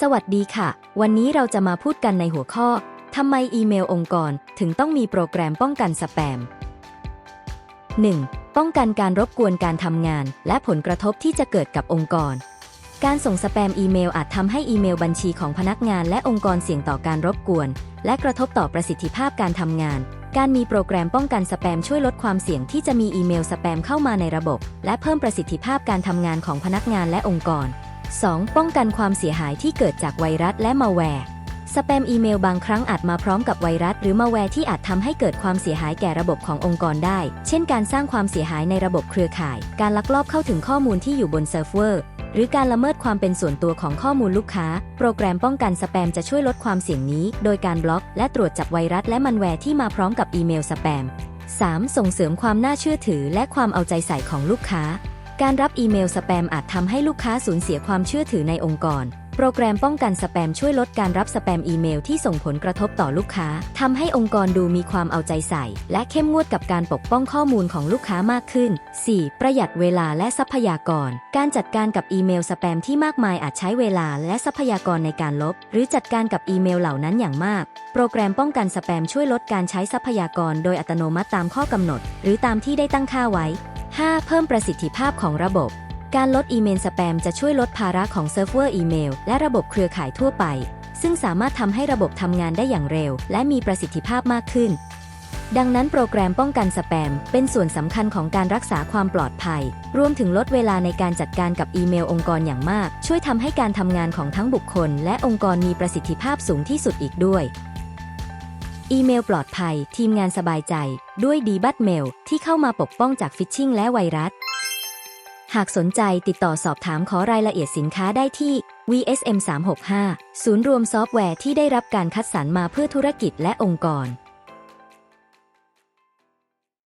สวัสดีค่ะ วันนี้เราจะมาพูดกันในหัวข้อทำไมอีเมลองค์กรถึงต้องมีโปรแกรมป้องกันสแปม 1. ป้องกันการรบกวนการทำงาน และผลกระทบที่จะเกิดกับองค์กร การส่งสแปมอีเมลอาจทำให้อีเมลบัญชีของพนักงานและองค์กรเสี่ยงต่อการรบกวน และกระทบต่อประสิทธิภาพการทำงาน การมีโปรแกรมป้องกันสแปมช่วยลดความเสี่ยงที่จะมีอีเมลสแปมเข้ามาในระบบ และเพิ่มประสิทธิภาพการทำงานของพนักงานและองค์กร 2. ป้องกันความเสียหายที่เกิดจากไวรัสและมาแวร์สแปมอีเมลบางครั้งอาจมาพร้อมกับไวรัส หรือมาแวร์ที่อาจทำให้เกิดความเสียหายแก่ระบบขององค์กรได้ เช่นการสร้างความเสียหายในระบบเครือข่าย การลักลอบเข้าถึงข้อมูลที่อยู่บนเซิร์ฟเวอร์ หรือการละเมิดความเป็นส่วนตัวของข้อมูลลูกค้า โปรแกรมป้องกันสแปมจะช่วยลดความเสี่ยงนี้ โดยการบล็อก และตรวจจับไวรัสและมันแวร์ที่มาพร้อมกับอีเมลสแปม 3. ส่งเสริมความน่าเชื่อถือและความเอาใจใส่ของลูกค้า การรับอีเมลสแปมอาจทำให้ลูกค้าสูญเสียความเชื่อถือในองค์กร โปรแกรมป้องกันสแปมช่วยลดการรับสแปมอีเมลที่ส่งผลกระทบต่อลูกค้าทำให้องค์กรดูมีความเอาใจใส่ และเข้มงวดกับการปกป้องข้อมูลของลูกค้ามากขึ้น 4. ประหยัดเวลาและทรัพยากร การจัดการกับอีเมลสแปมที่มากมายอาจใช้เวลาและทรัพยากรในการลบ หรือจัดการกับอีเมลเหล่านั้นอย่างมาก โปรแกรมป้องกันสแปมช่วยลดการใช้ทรัพยากร โดยอัตโนมัติตามข้อกำหนด หรือตามที่ได้ตั้งค่าไว้ 5. เพิ่มประสิทธิภาพของระบบ การลดอีเมลสแปมจะช่วยลดภาระของเซิร์ฟเวอร์อีเมล และระบบเครือข่ายทั่วไป ซึ่งสามารถทำให้ระบบทำงานได้อย่างเร็ว และมีประสิทธิภาพมากขึ้น ดังนั้นโปรแกรมป้องกันสแปม เป็นส่วนสำคัญของการรักษาความปลอดภัย รวมถึงลดเวลาในการจัดการกับอีเมลองค์กรอย่างมาก ช่วยทำให้การทำงานของทั้งบุคคล และองค์กรมีประสิทธิภาพสูงที่สุดอีกด้วย อีเมลปลอดภัย ทีมงานสบายใจ ด้วยดีบัตเมล ที่เข้ามาปกป้องจากฟิชชิงและไวรัส หากสนใจติดต่อสอบถามขอรายละเอียดสินค้าได้ที่ VSM 365ศูนย์รวมซอฟต์แวร์ที่ได้รับการคัดสรรมาเพื่อธุรกิจและองค์กร